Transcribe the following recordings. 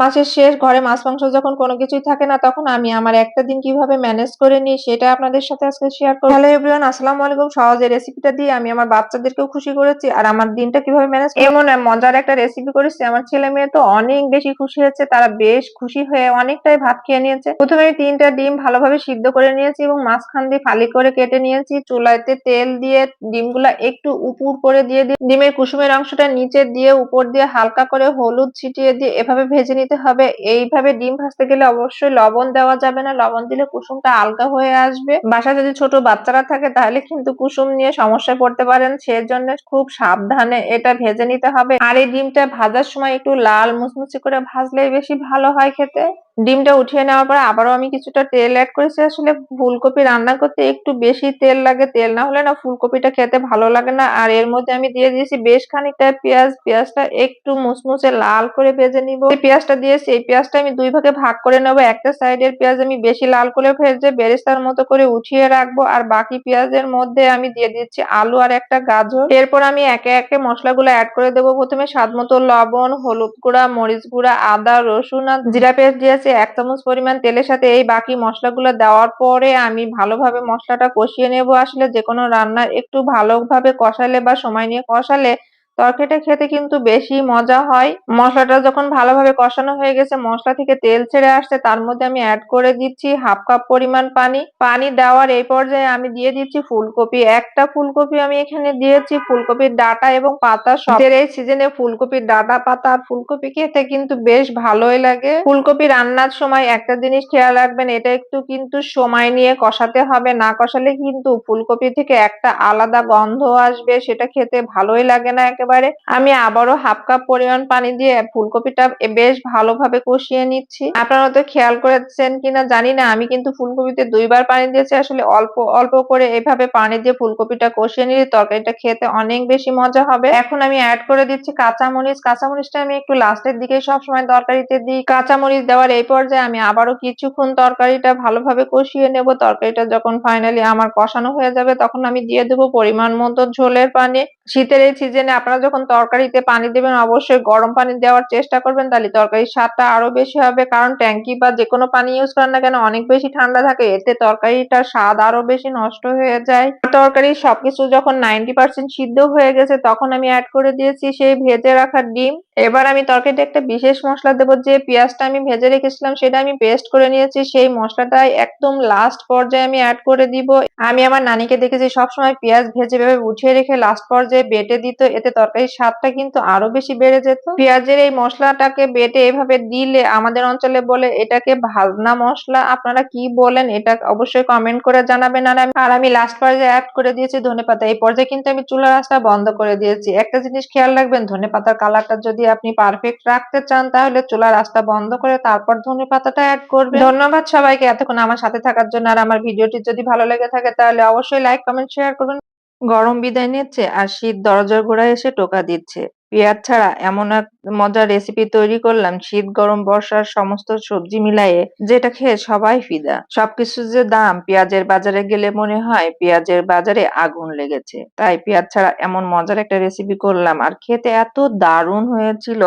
মাসের শেষ ঘরে মাছ, মাংস যখন কোনো কিছুই থাকে না, তখন আমি আমার একটা দিন কীভাবে ম্যানেজ করে নিই, সেটা আপনাদের সাথে আজকে শেয়ার করব। হ্যালো এভরিওয়ান আসসালামু আলাইকুম। সহজে রেসিপিটা দিয়ে আমি আমার বাচ্চাদেরকেও খুশি করেছি আর আমার দিনটা কীভাবে ম্যানেজ এমন মজার একটা রেসিপি করেছি। আমার ছেলে মেয়ে তো অনেক বেশি খুশি হয়েছে, তারা বেশ খুশি হয়ে অনেকটাই ভাত খেয়ে নিয়েছে। প্রথমে তিনটা ডিম ভালোভাবে সিদ্ধ করে নিয়েছি এবং মাঝখান দিয়ে ফালি করে কেটে নিয়েছি। চুলাতে তেল দিয়ে ডিমগুলা একটু উপুর করে দিয়ে দিয়ে ডিমের কুসুমের অংশটা নিচে দিয়ে উপর দিয়ে হালকা করে হলুদ ছিটিয়ে দিয়ে এভাবে ভেজে নিতে হবে। এইভাবে ডিম ভাজতে গেলে অবশ্যই লবণ দেওয়া যাবে না। লবণ দিলে কুসুমটা আলগা হয়ে আসবে। বাসায় যদি ছোট বাচ্চারা থাকে তাহলে কিন্তু কুসুম নিয়ে সমস্যায় পড়তে পারেন। সেজন্য খুব সাবধানে এটা ভেজে নিতে হবে। আর এই ডিমটা ভাজার সময় একটু লাল মুচমুচি করে ভাজলেই বেশি ভালো হয় খেতে। ডিমটা উঠিয়ে নেওয়ার পর আবারও আমি কিছুটা তেল অ্যাড করেছি। আসলে ফুলকপি রান্না করতে একটু বেশি তেল লাগে। তেল না হলে না ফুলকপিটা খেতে ভালো লাগে না। আর এর মধ্যে আমি দিয়ে দিয়েছি বেশ খানিকটা পেঁয়াজ। পেঁয়াজটা একটু মুচমুচে লাল করে ভেজে নিব। এই পেঁয়াজটা দিয়েছি। এই পেঁয়াজটা আমি দুই ভাগে ভাগ করে নেব। একটা সাইডের পেঁয়াজ আমি বেশি লাল করে ভেজে বেরেস্তার মতো করে উঠিয়ে রাখব। আর বাকি পেঁয়াজের মধ্যে আমি দিয়ে দিচ্ছি আলু আর একটা গাজর। এরপর আমি একে একে মশলাগুলো অ্যাড করে দেবো। প্রথমে স্বাদ মতো লবণ, হলুদ গুঁড়া, মরিচ গুঁড়া, আদা, রসুন আর জিরা পেস্ট দিয়েছি। এক চামচ পরিমাণ তেলের সাথে এই বাকি মশলাগুলো দেওয়ার পরে আমি ভালোভাবে মশলাটা কষিয়ে নেব। আসলে যে কোনো রান্নার একটু ভালোভাবে কষালে বা সময় নিয়ে কষালে তরকারিটা খেতে কিন্তু বেশি মজা হয়। মশলাটা যখন ভালোভাবে কষানো হয়ে গেছে, মশলা থেকে তেল ছেড়ে আসছে, তার মধ্যে আমি অ্যাড করে দিচ্ছি হাফ কাপ পরিমাণ পানি। পানি দেওয়ার এই পর্যায়ে আমি দিয়ে দিচ্ছি ফুলকপি। একটা ফুলকপি আমি এখানে দিয়েছি। ফুলকপির ডাটা এবং পাতা সব। এই সিজনে ফুলকপির ডাটা, পাতা আর ফুলকপি খেতে কিন্তু বেশ ভালোই লাগে। ফুলকপি রান্নার সময় একটা জিনিস খেয়াল রাখবেন, এটা একটু কিন্তু সময় নিয়ে কষাতে হবে। না কষালে কিন্তু ফুলকপি থেকে একটা আলাদা গন্ধ আসবে, সেটা খেতে ভালোই লাগে না একেবারে একেবারে। আমি আবারও হাফ কাপ পরিমাণ পানি দিয়ে ফুলকপিটা বেশ ভালোভাবে কষিয়ে নিচ্ছি। আপনারা তো খেয়াল করেছেন কিনা জানি না, আমি কিন্তু ফুলকপিতে দুইবার পানি দিয়েছি, আসলে অল্প অল্প করে এভাবে পানি দিয়ে ফুলকপিটা কষিয়ে নিলে তরকারিটা খেতে অনেক বেশি মজা হবে। এখন আমি অ্যাড করে দিচ্ছি কাঁচামরিচ। কাঁচামরিচটা আমি একটু লাস্টের দিকে সবসময় তরকারিতে দিই। কাঁচামরিচ দেওয়ার এই পর্যায়ে আমি আবারও কিছুক্ষণ তরকারিটা ভালোভাবে কষিয়ে নেব। তরকারিটা যখন ফাইনালি আমার কষানো হয়ে যাবে, তখন আমি দিয়ে দেবো পরিমাণ মতো ঝোলের পানি। শীতের এই সিজনে আপনারা যখন তরকারিতে পানি দেবেন, অবশ্যই গরম পানি দেওয়ার চেষ্টা করবেন। তাহলে তরকারির স্বাদটা আরও বেশি হবে। কারণ ট্যাঙ্কি বা যে কোনো পানি ইউজ করেন না কেন, অনেক বেশি ঠান্ডা থাকে। এতে তরকারিটার স্বাদ আরও বেশি নষ্ট হয়ে যায়। তরকারি সবকিছু যখন নাইনটি পার্সেন্ট সিদ্ধ হয়ে গেছে, তখন আমি অ্যাড করে দিয়েছি সেই ভেজে রাখা ডিম। এবার আমি তরকারিতে একটা বিশেষ মশলা দেবো। যে পেঁয়াজটা আমি ভেজে রেখেছিলাম, সেটা আমি পেস্ট করে নিয়েছি। সেই মশলাটাই একদম লাস্ট পর্যায়ে আমি অ্যাড করে দিব। আমি আমার নানিকে দেখেছি সবসময় পেঁয়াজ ভেজে ভেবে উঠিয়ে রেখে লাস্ট পর্যায়ে বেটে দিত, এতে তরকারির স্বাদটা কিন্তু আরও বেশি বেড়ে যেত। পেঁয়াজের এই মশলাটাকে বেটে এভাবে দিলে আমাদের অঞ্চলে বলে এটাকে ভাজনা মশলা, আপনারা কি বলেন এটা অবশ্যই কমেন্ট করে জানাবেন। আর আমি লাস্ট পর্যায়ে অ্যাড করে দিয়েছি ধনে পাতা, এই পর্যায়ে কিন্তু আমি চুলা রাস্তা বন্ধ করে দিয়েছি। একটা জিনিস খেয়াল রাখবেন, ধনে পাতার কালারটা যদি আপনি পারফেক্ট রাখতে চান, তাহলে চুলা রাস্তা বন্ধ করে তারপর ধনে পাতাটা অ্যাড করবেন। ধন্যবাদ সবাইকে এতক্ষণ আমার সাথে থাকার জন্য, আর আমার ভিডিওটি যদি ভালো লেগে থাকে তাহলে অবশ্যই লাইক কমেন্ট শেয়ার করবেন। গরম বিদায় নিচ্ছে আর শীত দরজার গোড়ায় এসে টোকা দিচ্ছে। পেঁয়াজ ছাড়া এমন এক মজার রেসিপি তৈরি করলাম, শীত, গরম, বর্ষার সমস্ত সবজি মিলাইয়ে যেটা খেয়ে সবাই ফিদা। সবকিছু যে দাম, পেঁয়াজের বাজারে গেলে মনে হয় পেঁয়াজের বাজারে আগুন লেগেছে। তাই পেঁয়াজ ছাড়া এমন মজার একটা রেসিপি করলাম। আর খেতে এত দারুণ হয়েছিল,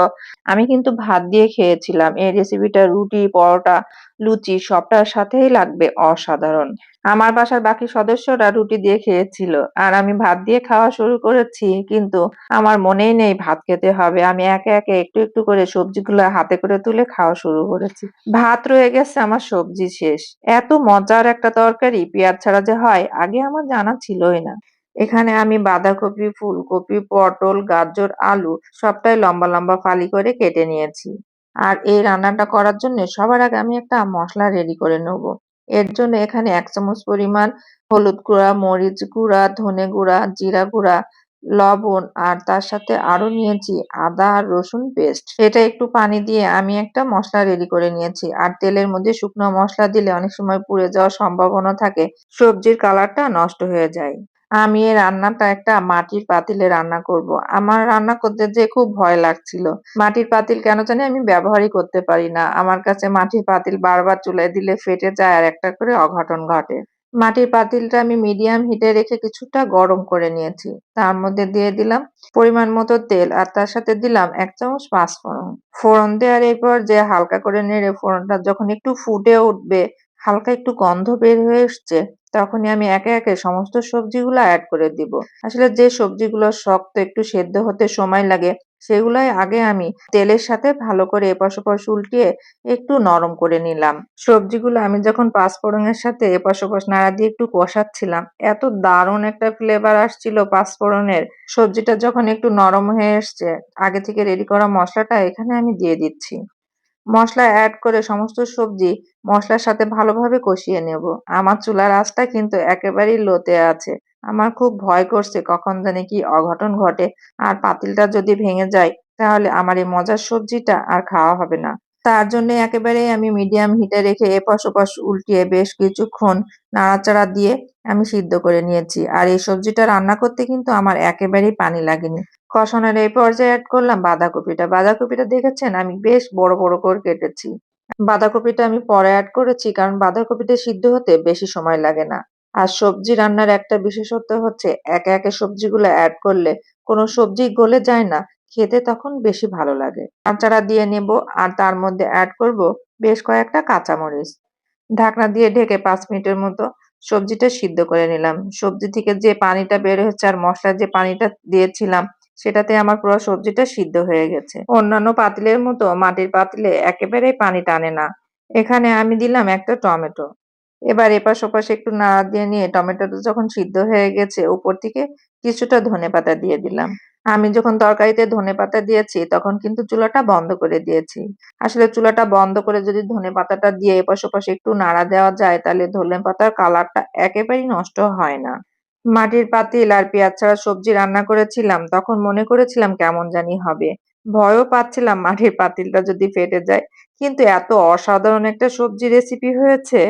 আমি কিন্তু ভাত দিয়ে খেয়েছিলাম। এই রেসিপিটা রুটি, পরোটা, লুচি, সবটার সাথেই লাগবে অসাধারণ। আমার বাসার বাকি সদস্যরা রুটি দিয়ে খেয়েছিল, আর আমি ভাত দিয়ে খাওয়া শুরু করেছি, কিন্তু আমার মনেই নেই ভাত খেতে হবে। আমি একে একে একটু একটু করে সবজিগুলো হাতে করে তুলে খাওয়া শুরু করেছি। ভাত রয়ে গেছে, আমার সবজি শেষ। এত মজার একটা তরকারি, পেঁয়াজ ছাড়া যে হয়, আগে আমার জানা ছিলই না। এখানে আমি বাঁধাকপি, ফুলকপি, পটল, গাজর, আলু সবটাই লম্বা লম্বা ফালি করে কেটে নিয়েছি। আর এই রান্নাটা করার জন্য সবার আগে আমি একটা মশলা রেডি করে নেব। এর জন্য এখানে এক চামচ পরিমাণ হলুদ গুঁড়া, মরিচ গুঁড়া, ধনে গুঁড়া, জিরা গুঁড়া লবণ আর তার সাথে আরও নিয়েছি আদা আর রসুন পেস্ট এটা একটু পানি দিয়ে আমি একটা মশলা রেডি করে নিয়েছি। আর তেলের মধ্যে শুকনো মশলা দিলে অনেক সময় পুড়ে যাওয়ার সম্ভাবনা থাকে। সবজির কালারটা নষ্ট হয়ে যায়। আমি এই রান্নাটা একটা মাটির পাতিলে রান্না করব। আমার রান্না করতে যে খুব ভয় লাগছিল। মাটির পাতিল কেন জানি আমি ব্যবহারই করতে পারি না। আমার কাছে মাটির পাতিল বারবার চুলায় দিলে ফেটে যায় আর একটা করে অঘটন ঘটে। মাটির পাতিলটা আমি মিডিয়াম হিটে রেখে কিছুটা গরম করে নিয়েছি। তার মধ্যে দিয়ে দিলাম পরিমাণ মতো তেল আর তার সাথে দিলাম এক চামচ পাঁচফোড়ন। ফোড়ন দেওয়ার এরপর যে হালকা করে নেড়ে ফোড়নটা যখন একটু ফুটে উঠবে, হালকা একটু গন্ধ বের হয়ে এসছে, তখনই আমি একে একে সমস্ত সবজিগুলো অ্যাড করে দিব। আসলে যে সবজিগুলো শক্ত, একটু সেদ্ধ হতে সময় লাগে সেগুলোই আগে আমি তেলের সাথে ভালো করে এপাশ ওপাশ উল্টিয়ে একটু নরম করে নিলাম। সবজিগুলো আমি যখন পাঁচফোড়নের সাথে এপাশ ওপাশ নাড়া দিয়ে একটু কষাচ্ছিলাম, এত দারুণ একটা ফ্লেভার আসছিল পাঁচফোড়নের। সবজিটা যখন একটু নরম হয়ে এসছে, আগে থেকে রেডি করা মশলাটা এখানে আমি দিয়ে দিচ্ছি। মশলা অ্যাড করে সমস্ত সবজি মশলার সাথে ভালোভাবে কষিয়ে নেব। আমার চুলার আঁচটা কিন্তু একেবারেই লোতে আছে। আমার খুব ভয় করছে কখন জানি কি অঘটন ঘটে। আর পাতিলটা যদি ভেঙে যায়, তাহলে আমার এই মজার সবজিটা আর খাওয়া হবে না। তার জন্য একেবারেই আমি মিডিয়াম হিটে রেখে এপাশ ওপাশ উল্টিয়ে বেশ কিছুক্ষণ নাড়াচাড়া দিয়ে আমি সিদ্ধ করে নিয়েছি। আর এই সবজিটা রান্না করতে কিন্তু আমার একেবারেই পানি লাগেনি। কষানোর এই পর্যায়ে অ্যাড করলাম বাঁধাকপিটা। বাঁধাকপিটা দেখেছেন? আমি বেশ বড় বড় করে কেটেছি। বাঁধাকপিটা আমি পরে অ্যাড করেছি, কারণ বাঁধাকপিটা সিদ্ধ হতে বেশি সময় লাগে না। আর সবজি রান্নার একটা বিশেষত্ব হচ্ছে একে একে সবজিগুলো অ্যাড করলে কোনো সবজি গলে যায় না, খেতে তখন বেশি ভালো লাগে। নাড়াচাড়া দিয়ে নেব আর তার মধ্যে অ্যাড করব বেশ কয়েকটা কাঁচামরিচ। ঢাকনা দিয়ে ঢেকে পাঁচ মিনিটের মতো সবজিটা সিদ্ধ করে নিলাম। সবজি থেকে যে পানিটা বের হচ্ছে আর মশলার যে পানিটা দিয়েছিলাম, সেটাতে আমার পুরো সবজিটা সিদ্ধ হয়ে গেছে। অন্যান্য পাতিলের মতো মাটির পাতিলে একেবারেই পানি টানে না। এখানে আমি দিলাম একটা টমেটো। এবার এপাশ ওপাশে একটু নাড়া দিয়ে নিয়ে টমেটোটা যখন সিদ্ধ হয়ে গেছে উপর থেকে কিছুটা ধনেপাতা দিয়ে দিলাম। আমি যখন তরকারিতে ধনেপাতা দিয়েছি, তখন কিন্তু চুলাটা বন্ধ করে দিয়েছি। আসলে চুলাটা বন্ধ করে যদি ধনেপাতাটা দিয়ে এপাশ ওপাশে একটু নাড়া দেওয়া যায়, তাহলে ধনেপাতার কালারটা একেবারেই নষ্ট হয় না। মাটির পাতিল আর পেঁয়াজ ছাড়া সবজি রান্না করেছিলাম, তখন মনে করেছিলাম কেমন জানি হবে। ভয়ও পাচ্ছিলাম মাটির পাতিলটা যদি ফেটে যায়, কিন্তু এত অসাধারণ একটা সবজি রেসিপি হয়েছে।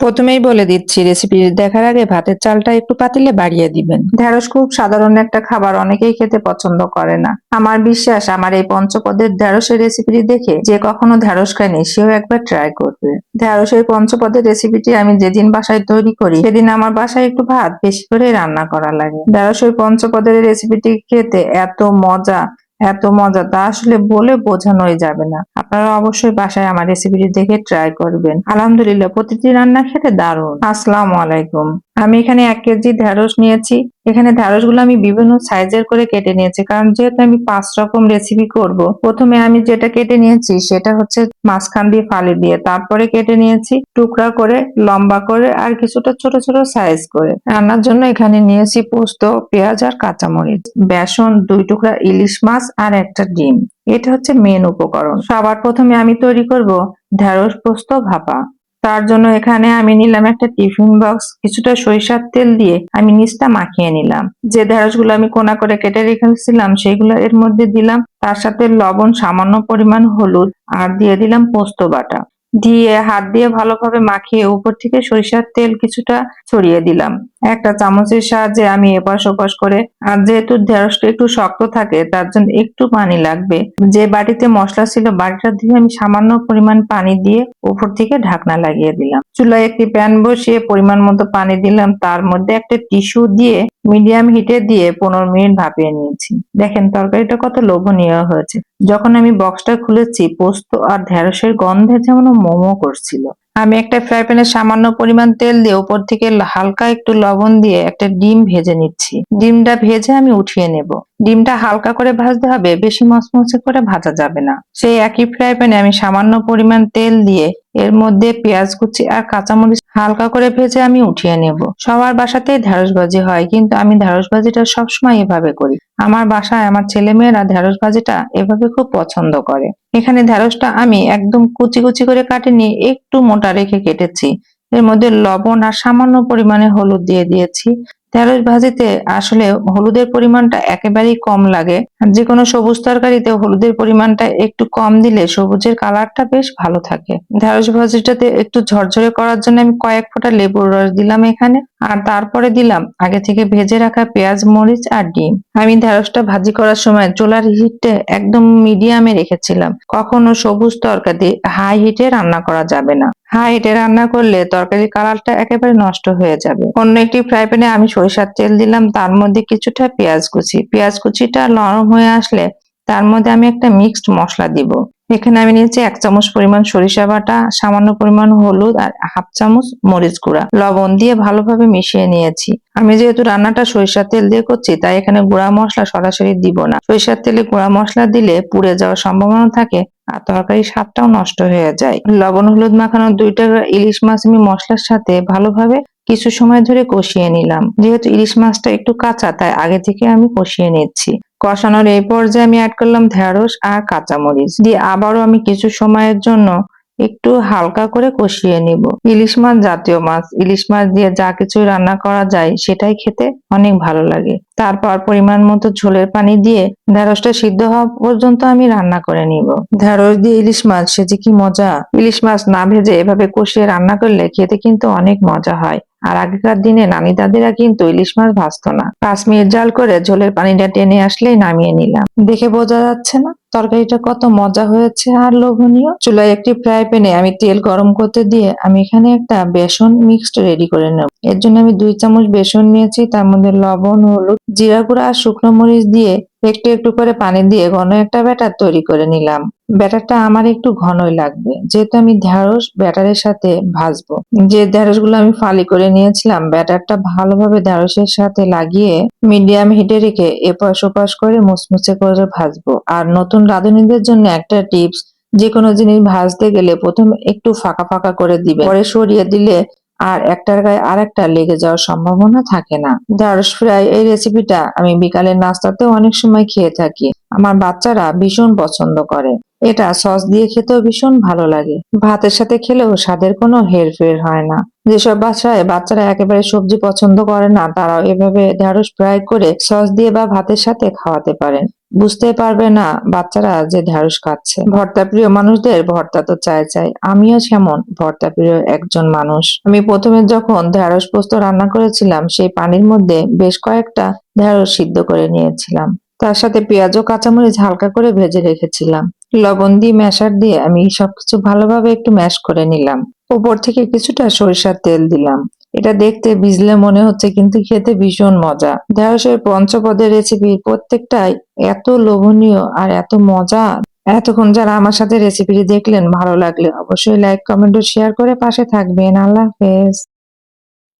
প্রথমেই বলে দিচ্ছি রেসিপি দেখার আগে ভাতের চালটা একটু পাতিলে বাড়িয়ে দিবেন। ঢেঁড়স খুব সাধারণ একটা খাবার, অনেকেই খেতে পছন্দ করে না। আমার বিশ্বাস, আমার এই পঞ্চপদের ঢেঁড়সের রেসিপিটি দেখে যে কখনো ঢেঁড়স খায়নি, সেও একবার ট্রাই করবে। ঢেঁড়সের পঞ্চপদের রেসিপিটি আমি যেদিন বাসায় তৈরি করি, সেদিন আমার বাসায় একটু ভাত বেশি করে রান্না করা লাগে। ঢেঁড়সের পঞ্চপদের রেসিপিটি খেতে এত মজা এত মজা তা আসলে বলে বোঝানোই যাবে না। আপনারা অবশ্যই বাসায় আমার রেসিপিটি দেখে ট্রাই করবেন। আলহামদুলিল্লাহ, প্রতিটি রান্না খেতে দারুণ আসসালামু আলাইকুম। আমি এখানে এক কেজি ঢেঁড়স নিয়েছি। এখানে ঢেঁড়সগুলো আমি বিভিন্ন সাইজের করে কেটে নিয়েছি, কারণ যেহেতু আমি পাঁচ রকম রেসিপি করব, প্রথমে আমি যেটা কেটে নিয়েছি সেটা হচ্ছে মাঝখান দিয়ে ফালি দিয়ে, তারপরে কেটে নিয়েছি টুকরা করে, লম্বা করে আর কিছুটা ছোট ছোট সাইজ করে। রান্নার জন্য এখানে নিয়েছি পোস্ত, পেঁয়াজ আর কাঁচামরিচ, বেসন, দুই টুকরা ইলিশ মাছ আর একটা ডিম। এটা হচ্ছে মেন উপকরণ। সবার প্রথমে আমি তৈরি করব ঢেঁড়স পোস্ত ভাপা। তার জন্য এখানে আমি নিলাম একটা টিফিন বক্স, কিছুটা সরিষার তেল দিয়ে আমি নিচটা মাখিয়ে নিলাম। যে ঢেঁড়সগুলো আমি কোনা করে কেটে রেখেছিলাম, সেগুলো এর মধ্যে দিলাম। তার সাথে লবণ সামান্য পরিমাণ হলুদ আর দিয়ে দিলাম পোস্ত বাটা। দিয়ে হাত দিয়ে ভালোভাবে মাখিয়ে উপর থেকে সরিষার তেল কিছুটা ছড়িয়ে দিলাম। একটা চামচের সাহায্যে আমি এপাশ ওপাশ করে, আর যেহেতু ঢেঁড়সটা একটু শক্ত থাকে, তার জন্য একটু পানি লাগবে। যে বাটিতে মশলা ছিল, বাটিটা দিয়ে আমি সামান্য পরিমাণ পানি দিয়ে উপর থেকে ঢাকনা লাগিয়ে দিলাম। চুলায় একটি প্যান বসিয়ে পরিমাণ মতো পানি দিলাম। তার মধ্যে একটা টিস্যু দিয়ে মিডিয়াম হিটে দিয়ে পনেরো মিনিট ভাপিয়ে নিয়েছি। দেখেন, তরকারিটা কত লোভনীয় হয়েছে। যখন আমি বক্সটা খুলেছি, পোস্ত আর ঢেঁড়সের গন্ধে যেমন মোমো করছিল। আমি একটা ফ্রাই প্যানে সামান্য পরিমাণ তেল দিয়ে উপর থেকে হালকা একটু লবণ দিয়ে একটা ডিম ভেজে নিচ্ছি। ডিমটা ভেজে আমি উঠিয়ে নেব। ডিমটা হালকা করে ভাজতে হবে, বেশি মচমচে করে ভাজা যাবে না। সেই একই ফ্রাই প্যানে আমি সামান্য পরিমাণ তেল দিয়ে এর মধ্যে পেঁয়াজ কুচি আর কাঁচামরিচ হালকা করে ভেজে আমি উঠিয়ে নেব। সবার বাসাতেই ঢেঁড়স ভাজি হয়, কিন্তু আমি ঢেঁড়স ভাজিটা সবসময় এভাবে করি। আমার বাসায় আমার ছেলে মেয়েরা ঢেঁড়স ভাজিটা এভাবে খুব পছন্দ করে। এখানে ঢেঁড়সটা আমি একদম কুচি কুচি করে কাটিনি, একটু মোটা রেখে কেটেছি। এর মধ্যে লবণ আর সামান্য পরিমাণে হলুদ দিয়ে দিয়েছি। ঢেঁড়স ভাজিতে আসলে হলুদের পরিমাণটা একেবারেই কম লাগে। যে কোনো সবুজ তরকারিতে হলুদের পরিমাণটা একটু কম দিলে সবুজের কালারটা বেশ ভালো থাকে। ঢেঁড়স ভাজিটাতে একটু ঝরঝরে করার জন্য আমি কয়েক ফোঁটা লেবুর রস দিলাম এখানে। আর তারপরে দিলাম আগে থেকে ভেজে রাখা পেঁয়াজ, মরিচ আর ডিম। আমি ঢেঁড়সটা ভাজি করার সময় চুলার হিটে একদম মিডিয়ামে রেখেছিলাম। কখনো সবুজ তরকারি হাই হিটে রান্না করা যাবে না। হাই হিটে রান্না করলে তরকারির কালারটা একেবারে নষ্ট হয়ে যাবে। অন্য একটি ফ্রাই প্যানে আমি সরিষার তেল দিলাম, তার মধ্যে কিছুটা পেঁয়াজ কুচি। পেঁয়াজ কুচিটা নরম হয়ে আসলে তার মধ্যে আমি একটা মিক্সড মশলা দিব। এখানে আমি নিয়েছি এক চামচ পরিমাণ সরিষা বাটা, সামান্য পরিমাণ হলুদ আর হাফ চামচ মরিচ গুঁড়া। লবণ দিয়ে ভালোভাবে মিশিয়ে নিয়েছি। আমি যেহেতু রান্নাটা সরিষার তেল দিয়ে করছি, তাই এখানে গুঁড়া মশলা সরাসরি দিব না। সরিষার তেলে গুঁড়া মশলা দিলে পুড়ে যাওয়ার সম্ভাবনা থাকে আর তরকারি স্বাদটাও নষ্ট হয়ে যায়। লবণ, হলুদ মাখানো দুইটা ইলিশ মাছ আমি মশলার সাথে ভালোভাবে কিছু সময় ধরে কষিয়ে নিলাম। যেহেতু ইলিশ মাছটা একটু কাঁচা, তাই আগে থেকে আমি কষিয়ে নিচ্ছি। কষানোর এই পর্যায়ে আমি অ্যাড করলাম ঢেঁড়স আর কাঁচামরিচ। দিয়ে আবারও আমি কিছু সময়ের জন্য একটু হালকা করে কষিয়ে নিব। ইলিশ মাছ জাতীয় মাছ। ইলিশ মাছ দিয়ে যা কিছু রান্না করা যায়, সেটাই খেতে অনেক ভালো লাগে। তারপর পরিমাণ মতো ঝোলের পানি দিয়ে ঢেঁড়সটা সিদ্ধ হওয়া পর্যন্ত আমি রান্না করে নিব। ঢেঁড়স দিয়ে ইলিশ মাছ, সে যে কি মজা! ইলিশ মাছ না ভেজে এভাবে কষিয়ে রান্না করলে খেতে কিন্তু অনেক মজা হয়। আর আগেকার দিনে নানি দাদিরা কিন্তু ইলিশ মাছ ভাজতো না। মিনিট জাল করে ঝোলের পানিটা টেনে আসলেই নামিয়ে নিলাম। দেখে বোঝা যাচ্ছে না? তরকারিটা কত মজা হয়েছে আর লোভনীয়। চুলায় একটি ফ্রাই প্যানে আমি তেল গরম করতে দিয়ে আমি এখানে একটা বেসন মিক্সড রেডি করে নেব। এর জন্য আমি দুই চামচ বেসন নিয়েছি, তার মধ্যে লবণ, হলুদ, জিরা গুঁড়া আর শুকনো মরিচ দিয়ে একটু একটু করে পানি দিয়ে ঘন একটা ব্যাটার তৈরি করে নিলাম। ব্যাটারটা আমার একটু ঘনই লাগবে, যেহেতু আমি ঢেঁড়স ব্যাটারের সাথে ভাজবো। যে ঢেঁড়সগুলো আমি ফালি করে নিয়েছিলাম, ব্যাটারটা ভালোভাবে ঢেঁড়সের সাথে লাগিয়ে মিডিয়াম হিটে রেখে এপাশ ওপাশ করে মুচমুচে করে ভাজবো। আর নতুন রাঁধুনিদের জন্য একটা টিপস যে কোনো জিনিস ভাজতে গেলে প্রথমে একটু ফাঁকা ফাঁকা করে দিবে। পরে সরিয়ে দিলে আর একটার গায়ে আর একটা লেগে যাওয়ার সম্ভাবনা থাকে না। ঢেঁড়স ফ্রাই এই রেসিপিটা আমি বিকালের নাস্তাতেও অনেক সময় খেয়ে থাকি। আমার বাচ্চারা ভীষণ পছন্দ করে। এটা সস দিয়ে খেতেও ভীষণ ভালো লাগে। ভাতের সাথে খেলেও স্বাদের কোনো হেরফের হয় না। যেসব বাসায় বাচ্চারা একেবারে সবজি পছন্দ করে না, তারাও এভাবে ঢেঁড়স ফ্রাই করে সস দিয়ে বা ভাতের সাথে খাওয়াতে পারেন। বুঝতে পারবে না বাচ্চারা যে ঢ্যাঁড়স খাচ্ছে। ভর্তা প্রিয় মানুষদের ভর্তা তো চাই চাই। আমিও সেমন ভর্তা প্রিয় একজন মানুষ। আমি প্রথমে যখন ঢ্যাঁড়স পোস্ত রান্না করেছিলাম, সেই পানির মধ্যে বেশ কয়েকটা ঢ্যাঁড়স সিদ্ধ করে নিয়েছিলাম। তার সাথে পেঁয়াজ ও কাঁচামরিচ হালকা করে ভেজে রেখেছিলাম। লবণ দিয়ে ম্যাশার দিয়ে আমি সবকিছু ভালোভাবে একটু ম্যাশ করে নিলাম। উপর থেকে কিছুটা সরিষার তেল দিলাম। এটা দেখতে বিজলে মনে হচ্ছে কিন্তু খেতে ভীষণ মজা। ঢেঁড়সের পঞ্চপদের রেসিপি প্রত্যেকটাই এত লোভনীয় আর এত মজা। এতক্ষণ যারা আমার সাথে রেসিপিটি দেখলেন, ভালো লাগলে অবশ্যই লাইক কমেন্ট ও শেয়ার করে পাশে থাকবেন। আল্লাহ হাফেজ।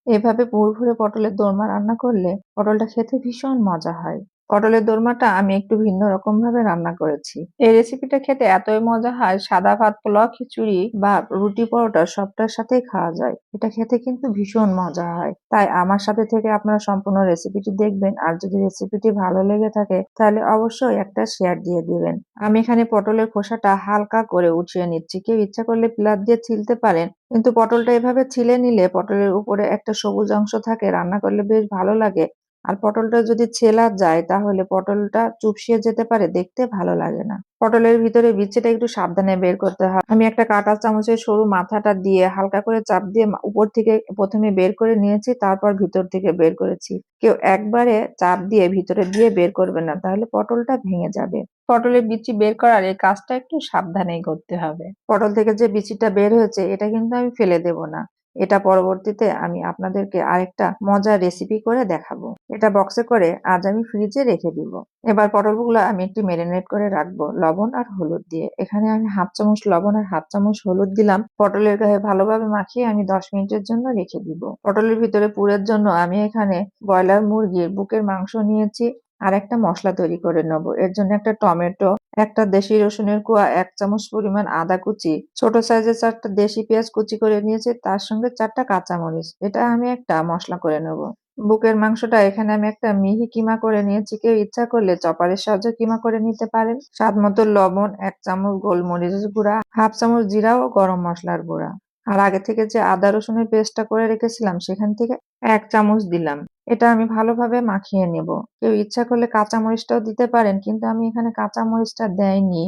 এভাবে ভরে পটলের দোরমা রান্না করলে পটলটা খেতে ভীষণ মজা হয়। পটলের দোরমাটা আমি একটু ভিন্ন রকম ভাবে রান্না করেছি। এই রেসিপিটা খেতে এতই মজা হয়, সাদা ভাত, পোলাও, খিচুড়ি বা রুটি পরোটা সবটার সাথেই খাওয়া যায়। এটা খেতে কিন্তু ভীষণ মজা হয়। তাই আমার সাথে থেকে আপনারা সম্পূর্ণ রেসিপিটি দেখবেন আর যদি রেসিপিটি ভালো লেগে থাকে তাহলে অবশ্যই একটা শেয়ার দিয়ে দিবেন। আমি এখানে পটলের খোসাটা হালকা করে উঠিয়ে নিচ্ছি। কেউ ইচ্ছা করলে পিলার দিয়ে ছিলতে পারেন, কিন্তু পটলটা এভাবে ছিলে নিলে পটলের উপরে একটা সবুজ অংশ থাকে, রান্না করলে বেশ ভালো লাগে। আর পটলটা যদি ছেলা যায়, তাহলে পটলটা চুপসিয়ে যেতে পারে, দেখতে ভালো লাগে না। পটলের ভিতরে বিচিটা একটু সাবধানে বের করতে হয়। আমি একটা কাঁটা চামচের সরু মাথাটা দিয়ে হালকা করে চাপ দিয়ে উপর থেকে প্রথমে বের করে নিয়েছি, তারপর ভিতর থেকে বের করেছি। কেউ একবারে চাপ দিয়ে ভিতরে দিয়ে বের করবে না, তাহলে পটলটা ভেঙে যাবে। পটলের বিচি বের করার এই কাজটা একটু সাবধানেই করতে হবে। পটল থেকে যে বিচিটা বের হয়েছে, এটা কিন্তু আমি ফেলে দেব না। এটা পরবর্তীতে আমি আপনাদেরকে আরেকটা মজার রেসিপি করে দেখাবো। এটা বক্সে করে আজ আমি ফ্রিজে রেখে দিব। এবার পটলগুলো আমি একটু মেরিনেট করে রাখব, লবণ আর হলুদ দিয়ে। এখানে আমি হাফ চামচ লবণ আর হাফ চামচ হলুদ দিলাম। পটলের গায়ে ভালোভাবে মাখিয়ে আমি দশ মিনিটের জন্য রেখে দিব। পটলের ভিতরে পুরের জন্য আমি এখানে ব্রয়লার মুরগির বুকের মাংস নিয়েছি। আর একটা মশলা তৈরি করে নেব। এর জন্য একটা টমেটো, একটা দেশি রসুনের কোয়া, এক চামচ পরিমাণ আদা কুচি, ছোট সাইজের চারটা দেশি পেঁয়াজ কুচি করে নিয়েছি, তার সঙ্গে চারটা কাঁচামরিচ। এটা আমি একটা মশলা করে নেব। বুকের মাংসটা এখানে আমি একটা মিহি কিমা করে নিয়েছি। কেউ ইচ্ছা করলে চপারের সাহায্যে কিমা করে নিতে পারেন। স্বাদ মতো লবণ, এক চামচ গোলমরিচের গুঁড়া, হাফ চামচ জিরা ও গরম মশলার গুঁড়া। আর আগে থেকে যে আদা রসুনের পেস্টটা করে রেখেছিলাম, সেখান থেকে এক চামচ দিলাম। এটা আমি ভালোভাবে মাখিয়ে নেব। কেউ ইচ্ছা করলে কাঁচা মরিচটাও দিতে পারেন, কিন্তু আমি এখানে কাঁচা মরিচটা দেয়নি।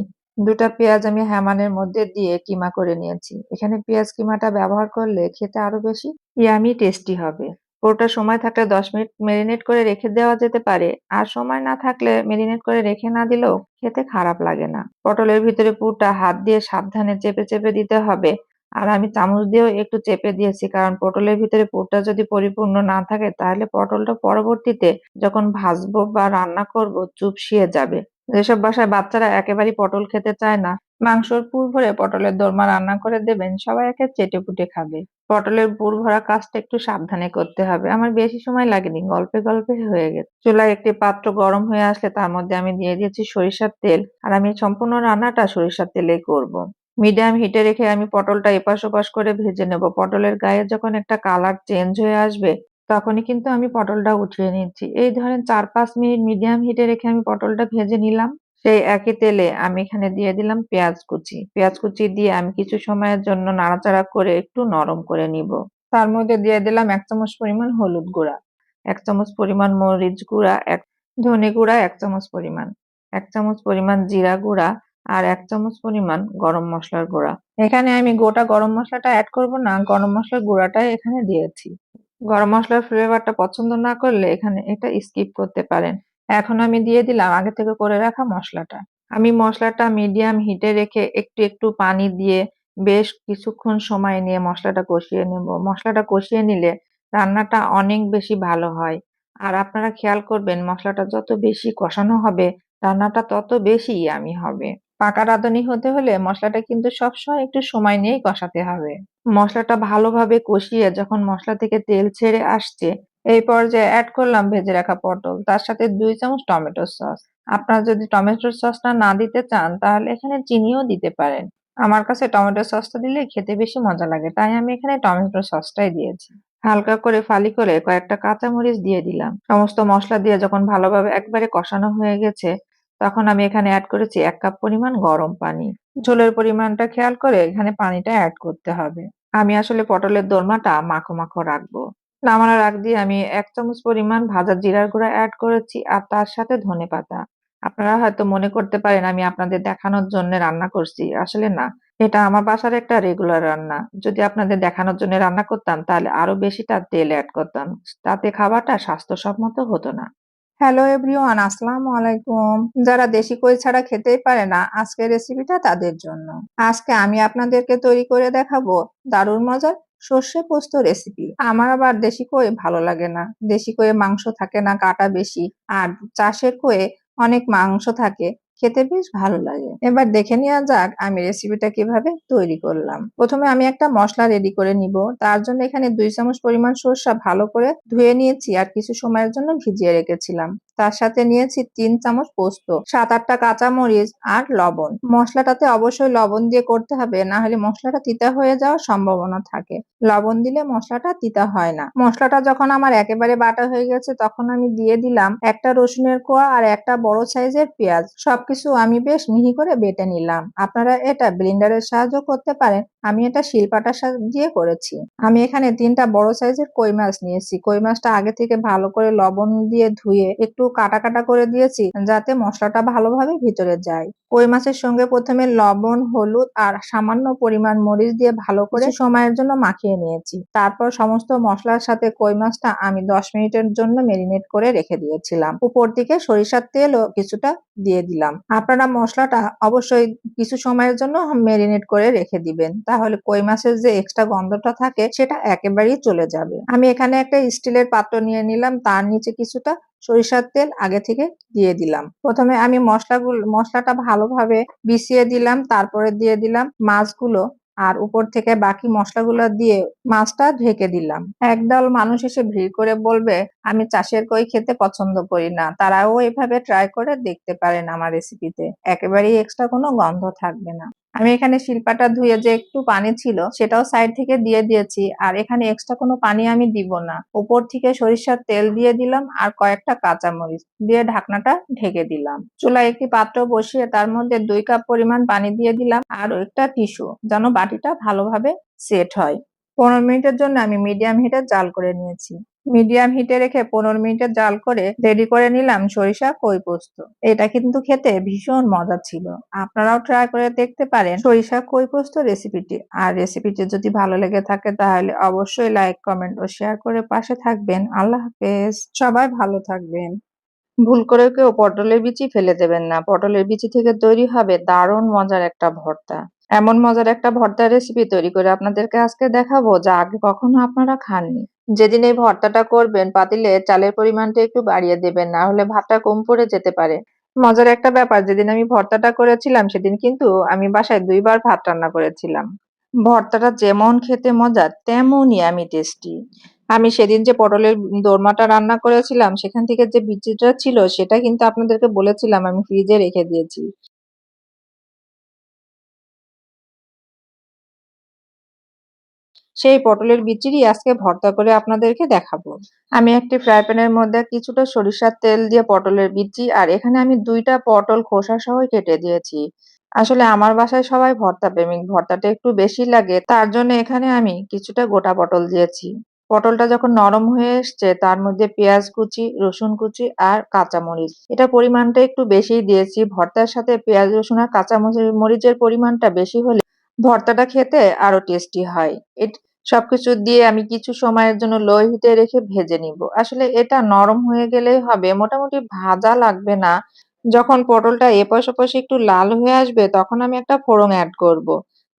দুটা পেঁয়াজ আমি হ্যামানের মধ্যে দিয়ে কিমা করে নিয়েছি। এখানে পেঁয়াজ কিমাটা ব্যবহার করলে খেতে আরও বেশি ইয়ামি টেস্টি হবে। পুরোটা সময় থাকলে দশ মিনিট মেরিনেট করে রেখে দেওয়া যেতে পারে। আর সময় না থাকলে মেরিনেট করে রেখে না দিলেও খেতে খারাপ লাগে না। পটলের ভিতরে পুরটা হাত দিয়ে সাবধানে চেপে চেপে দিতে হবে। আর আমি চামচ দিয়েও একটু চেপে দিয়েছি, কারণ পটলের ভিতরে পুরটা যদি পরিপূর্ণ না থাকে, তাহলে পটলটা পরবর্তীতে যখন ভাজবো বা রান্না করব চুপসিয়ে যাবে। যেসব বাসায় বাচ্চারা একেবারেই পটল খেতে চায় না। মাংসর পুর ভরে পটলের দোরমা রান্না করে দেবেন, সবাই একে চেটে পুটে খাবে। পটলের পুর ভরা কাজটা একটু সাবধানে করতে হবে। আমার বেশি সময় লাগেনি, গল্পে গল্পে হয়ে গেছে। চুলায় একটি পাত্র গরম হয়ে আসলে তার মধ্যে আমি দিয়ে দিয়েছি সরিষার তেল, আর আমি সম্পূর্ণ রান্নাটা সরিষার তেলে করব। মিডিয়াম হিটে রেখে আমি পটলটা এপাশ ওপাশ করে ভেজে নেব। পটলের গায়ে যখন একটা কালার চেঞ্জ হয়ে আসবে, তখনই কিন্তু আমি পটলটা উঠিয়ে নিচ্ছি। এই ধরেন চার পাঁচ মিনিট মিডিয়াম হিটে রেখে আমি পটলটা ভেজে নিলাম। সেই একই তেলে আমি এখানে দিয়ে দিলাম পেঁয়াজ কুচি। পেঁয়াজ কুচি দিয়ে আমি কিছু সময়ের জন্য নাড়াচাড়া করে একটু নরম করে নিব। তার মধ্যে দিয়ে দিলাম এক চামচ পরিমাণ হলুদ গুঁড়া, এক চামচ পরিমাণ মরিচ গুঁড়া, এক ধনে গুঁড়া, এক চামচ পরিমাণ, এক চামচ পরিমাণ জিরা গুঁড়া আর এক চামচ পরিমাণ গরম মশলার গুঁড়া। এখানে আমি গোটা গরম মশলাটা অ্যাড করব না, গরম মশলার গুঁড়াটাই এখানে দিয়েছি। গরম মশলার ফ্লেভারটা পছন্দ না করলে এখানে এটা স্কিপ করতে পারেন। এখন আমি দিয়ে দিলাম আগে থেকে করে রাখা মশলাটা। আমি মশলাটা মিডিয়াম হিটে রেখে একটু একটু পানি দিয়ে বেশ কিছুক্ষণ সময় নিয়ে মশলাটা কষিয়ে নেব। মশলাটা কষিয়ে নিলে রান্নাটা অনেক বেশি ভালো হয়। আর আপনারা খেয়াল করবেন, মশলাটা যত বেশি কষানো হবে, রান্নাটা তত বেশি ইয়ামি হবে। পাকা রাঁধুনি হতে হলে মশলাটা কিন্তু সবসময় একটু সময় নিয়েই কষাতে হবে। মশলাটা ভালোভাবে কষিয়ে যখন মশলা থেকে তেল ছেড়ে আসছে, এই পর্যায়ে অ্যাড করলাম ভেজে রাখা পটল, তার সাথে দুই চামচ টমেটো সস। আপনারা যদি টমেটোর সসটা না দিতে চান, তাহলে এখানে চিনিও দিতে পারেন। আমার কাছে টমেটো সসটা দিলে খেতে বেশি মজা লাগে, তাই আমি এখানে টমেটো সসটাই দিয়েছি। হালকা করে ফালি করে কয়েকটা কাঁচামরিচ দিয়ে দিলাম। সমস্ত মশলা দিয়ে যখন ভালোভাবে একবারে কষানো হয়ে গেছে তখন আমি এখানে অ্যাড করেছি এক কাপ পরিমাণ গরম পানি। ঝোলের পরিমাণটা খেয়াল করে এখানে পানিটা অ্যাড করতে হবে। আমি আসলে পটলের দোরমাটা মাখো মাখো রাখব। নামানোর আগ দিয়ে আমি এক চামচ পরিমাণ ভাজা জিরার গুঁড়া অ্যাড করেছি আর তার সাথে ধনে পাতা। আপনারা হয়তো মনে করতে পারেন আমি আপনাদের দেখানোর জন্য রান্না করছি। আসলে না, এটা আমার বাসার একটা রেগুলার রান্না। যদি আপনাদের দেখানোর জন্য রান্না করতাম তাহলে আরও বেশিটা তেল অ্যাড করতাম। তাতে খাবারটা স্বাস্থ্যসম্মত হতো না। হ্যালো এভরিওয়ান আসসালাম আলাইকুম যারা দেশি কই ছাড়া খেতেই পারে না আজকে রেসিপিটা তাদের জন্য। আজকে আমি আপনাদেরকে তৈরি করে দেখাবো দারুণ মজার সর্ষে পোস্ত রেসিপি আমার আবার দেশি কই ভালো লাগে না। দেশি কয়ে মাংস থাকে না, কাটা বেশি। আর চাষের কয়ে অনেক মাংস থাকে। খেতে বেশ ভালো লাগে। এবার দেখে নেওয়া যাক আমি রেসিপিটা কীভাবে তৈরি করলাম। প্রথমে আমি একটা মশলা রেডি করে নিব। তার জন্য এখানে দুই চামচ পরিমাণ সরষা ভালো করে ধুয়ে নিয়েছি আর কিছু সময়ের জন্য ভিজিয়ে রেখেছিলাম। তার সাথে নিয়েছি তিন চামচ পোস্ত, সাত আটটা কাঁচামরিচ আর লবণ। মশলাটাতে অবশ্যই লবণ দিয়ে করতে হবে, না হলে মশলাটা তিতা হয়ে যাওয়ার সম্ভাবনা থাকে। লবণ দিলে মশলাটা তিতা হয় না। মশলাটা যখন আমার একেবারে বাটা হয়ে গেছে, তখন আমি দিয়ে দিলাম একটা রসুনের কোয়া আর একটা বড় সাইজের পেঁয়াজ। সবকিছু আমি বেশ মিহি করে বেটে নিলাম। আপনারা এটা ব্লিন্ডারের সাহায্য করতে পারেন। আমি এটা শিলপাটার দিয়ে করেছি। আমি এখানে তিনটা বড় সাইজের কই মাছ নিয়েছি। কই মাছটা আগে থেকে ভালো করে লবণ দিয়ে ধুয়ে একটু কাটা কাটা করে দিয়েছি যাতে মশলাটা ভালোভাবে ভিতরে যায়। কই মাছের সঙ্গে প্রথমে লবণ হলুদ আর সামান্য পরিমাণ মরিচ দিয়ে ভালো করে সময়ের জন্য মাখিয়ে নিয়েছি। তারপর সমস্ত মশলার সাথে কই মাছটা আমি দশ মিনিটের জন্য মেরিনেট করে রেখে দিয়েছিলাম। উপর দিকে সরিষার তেলও কিছুটা দিয়ে দিলাম। আপনারা মশলাটা অবশ্যই কিছু সময়ের জন্য মেরিনেট করে রেখে দিবেন। তাহলে কই মাছের যে এক্সট্রা গন্ধটা থাকে সেটা একেবারেই চলে যাবে। আমি এখানে একটা স্টিলের পাত্র নিয়ে নিলাম। তার নিচে কিছুটা সরিষার তেল আগে থেকে দিয়ে দিলাম। প্রথমে আমি মশলাগুলো, মশলাটা ভালোভাবে বিছিয়ে দিলাম, তারপরে দিয়ে দিলাম মাছগুলো, আর উপর থেকে বাকি মশলাগুলো দিয়ে মাছটা ঢেকে দিলাম। একদল মানুষ এসে ভিড় করে বলবে, আমি চাষের কই খেতে পছন্দ করি না। তারাও এভাবে ট্রাই করে দেখতে পারেন আমার রেসিপিতে একেবারেই এক্সট্রা কোনো গন্ধ থাকবে না। আমি এখানে শিল্পাটা ধুয়ে যে একটু পানি ছিল, সেটাও সাইড থেকে দিয়ে দিয়েছি। আর এখানে এক্সট্রা কোনো পানি আমি দিব না। উপর থেকে সরিষার তেল দিয়ে দিলাম আর কয়েকটা কাঁচামরিচ দিয়ে ঢাকনাটা ঢেকে দিলাম। চুলায় একটি পাত্র বসিয়ে তার মধ্যে দুই কাপ পরিমাণ পানি দিয়ে দিলাম আর একটা টিস্যু, যেন বাটিটা ভালোভাবে সেট হয়। পনেরো মিনিটের জন্য আমি মিডিয়াম হিটে জাল করে নিয়েছি। মিডিয়াম হিটে রেখে পনেরো মিনিটে জাল করে রেডি করে নিলাম সরিষা কই পোস্ত। এটা কিন্তু খেতে ভীষণ মজা ছিল। আপনারাও ট্রাই করে দেখতে পারেন সরিষা কই পোস্ত রেসিপিটি আর রেসিপিটি যদি ভালো লেগে থাকে তাহলে অবশ্যই লাইক কমেন্ট ও শেয়ার করে পাশে থাকবেন। আল্লাহ হাফেজ। সবাই ভালো থাকবেন। ভুল করে কেউ পটলের বিচি ফেলে দেবেন না। পটলের বিচি থেকে তৈরি হবে দারুণ মজার একটা ভর্তা। এমন মজার একটা ভর্তা রেসিপি তৈরি করে আপনাদেরকে আজকে দেখাবো যা আগে কখনো আপনারা খাননি। যেদিন এই ভর্তাটা করবেন, পাতিলে চালের পরিমাণটা একটু বাড়িয়ে দেবেন, না হলে ভাতটা কম পড়ে যেতে পারে। মজার একটা ব্যাপার, যেদিন আমি ভর্তাটা করেছিলাম, সেদিন কিন্তু আমি বাসায় দুইবার ভাত রান্না করেছিলাম। ভর্তাটা যেমন খেতে মজা তেমনই আমি টেস্টি। আমি সেদিন যে পটলের দোরমাটা রান্না করেছিলাম, সেখান থেকে যে বিচিটা ছিল, সেটা কিন্তু আপনাদেরকে বলেছিলাম, আমি ফ্রিজে রেখে দিয়েছি। সেই পটলের বিচিরই আজকে ভর্তা করে আপনাদেরকে দেখাবো। আমি একটি ফ্রাই প্যানের মধ্যে কিছুটা সরিষার তেল দিয়ে পটলের বিচি আর এখানে আমি দুইটা পটল খোসা সহ কেটে দিয়েছি। আসলে আমার বাসায় সবাই ভর্তা প্রেমিক ভর্তাটা একটু বেশি লাগে তার জন্য এখানে আমি কিছুটা গোটা পটল দিয়েছি। পটলটা যখন নরম হয়ে এসছে তার মধ্যে পেঁয়াজ কুচি, রসুন কুচি আর কাঁচামরিচ। এটা পরিমাণটা একটু বেশিই দিয়েছি। ভর্তার সাথে পেঁয়াজ, রসুন আর কাঁচা মরিচের পরিমাণটা বেশি হলে ভর্তাটা খেতে আরও টেস্টি হয়। সবকিছু দিয়ে আমি কিছু সময়ের জন্য লো হিটে রেখে ভেজে নিব। আসলে এটা নরম হয়ে গেলেই হবে, মোটামুটি ভাজা লাগবে না। যখন পটলটা এপাশ ওপাশ একটু লাল হয়ে আসবে, তখন আমি একটা ফোড়ন অ্যাড করব।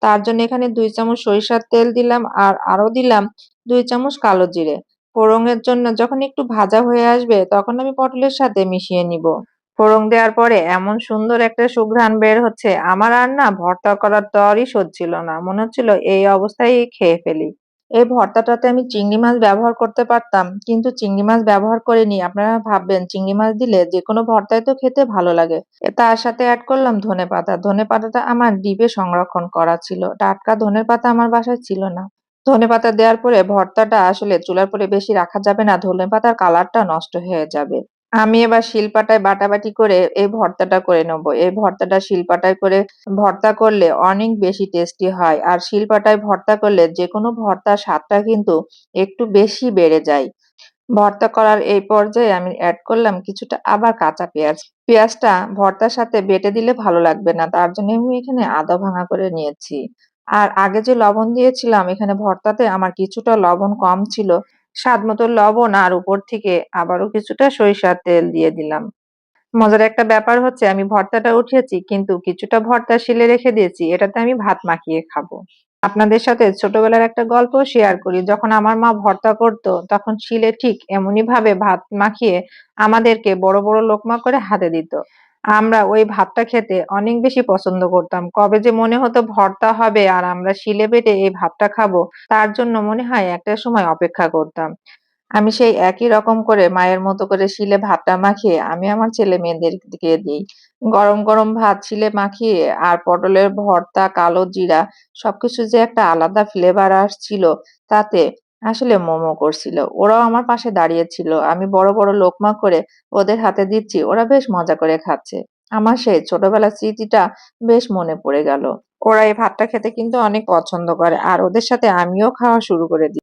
তার জন্য এখানে দুই চামচ সরিষার তেল দিলাম আর আরও দিলাম দুই চামচ কালো জিরে। ফোড়নের জন্য যখন একটু ভাজা হয়ে আসবে, তখন আমি পটলের সাথে মিশিয়ে নিব। ফোড়ন দেওয়ার পরে এমন সুন্দর একটা সুঘ্রাণ বের হচ্ছে। আমার আর না ভর্তা করার তরই সহ্যছিল না। মনে হচ্ছিল এই অবস্থায় খেয়ে ফেলি। এই ভর্তাটাতে আমি চিংড়ি মাছ ব্যবহার করতে পারতাম, কিন্তু চিংড়ি মাছ ব্যবহার করিনি। আপনারা ভাববেন, চিংড়ি মাছ দিলে যে কোনো ভর্তায় তো খেতে ভালো লাগে। তার সাথে অ্যাড করলাম ধনে পাতা। ধনে পাতাটা আমার ডিপে সংরক্ষণ করা ছিল। টাটকা ধনে পাতা আমার বাসায় ছিল না। ধনে পাতা দেওয়ার পরে ভর্তাটা আসলে চুলার পরে বেশি রাখা যাবে না। ধনে পাতার কালারটা নষ্ট হয়ে যাবে। আমি এবার শিলপাটায় বাটাবাটি করে এই ভর্তাটা করে নেব। এই ভর্তাটা শিলপাটায় করে ভর্তা করলে অনেক বেশি টেস্টি হয়। আর শিলপাটায় ভর্তা করলে যে কোনো ভর্তার স্বাদটা কিন্তু একটু বেশি বেড়ে যায়। ভর্তা করার এই পর্যায়ে আমি অ্যাড করলাম কিছুটা আবার কাঁচা পেঁয়াজ। পেঁয়াজটা ভর্তার সাথে বেটে দিলে ভালো লাগবে না, তার জন্য আমি এখানে আদা ভাঙা করে নিয়েছি। আর আগে যে লবণ দিয়েছিলাম এখানে ভর্তাতে আমার কিছুটা লবণ কম ছিল স্বাদ মতো লবণ আর উপর থেকে আবারও কিছুটা সরিষার তেল দিয়ে দিলাম। মজার একটা ব্যাপার হচ্ছে আমি ভর্তাটা উঠিয়েছি, কিন্তু কিছুটা ভর্তা শিলে রেখে দিয়েছি, এটাতে আমি ভাত মাখিয়ে খাব। আপনাদের সাথে ছোটবেলার একটা গল্প শেয়ার করি, যখন আমার মা ভর্তা করত, তখন শিলে ঠিক এমনই ভাবে ভাত মাখিয়ে আমাদেরকে বড় বড় লোকমা করে হাতে দিত। আমরা ওই ভাতটা খেতে অনেক বেশি পছন্দ করতাম। কবে যে মনে হতো ভর্তা হবে আর আমরা শিলে বেটে এই ভাতটা খাব, তার জন্য মনে হয় একটা সময় অপেক্ষা করতাম। আমি সেই একই রকম করে মায়ের মতো করে শিলে ভাতটা মাখিয়ে আমি আমার ছেলে মেয়েদেরকে দিই। গরম গরম ভাত শিলে মাখিয়ে আর পটলের ভর্তা, কালো জিরা, সবকিছু যে একটা আলাদা ফ্লেভার আসছিল, তাতে আসলে মোমো করছিল। ওরাও আমার পাশে দাঁড়িয়েছিল। আমি বড় বড় লোকমা করে ওদের হাতে দিচ্ছি। ওরা বেশ মজা করে খাচ্ছে। আমার সেই ছোটবেলার স্মৃতিটা বেশ মনে পড়ে গেল। ওরা এই ভাতটা খেতে কিন্তু অনেক পছন্দ করে। আর ওদের সাথে আমিও খাওয়া শুরু করে দিই।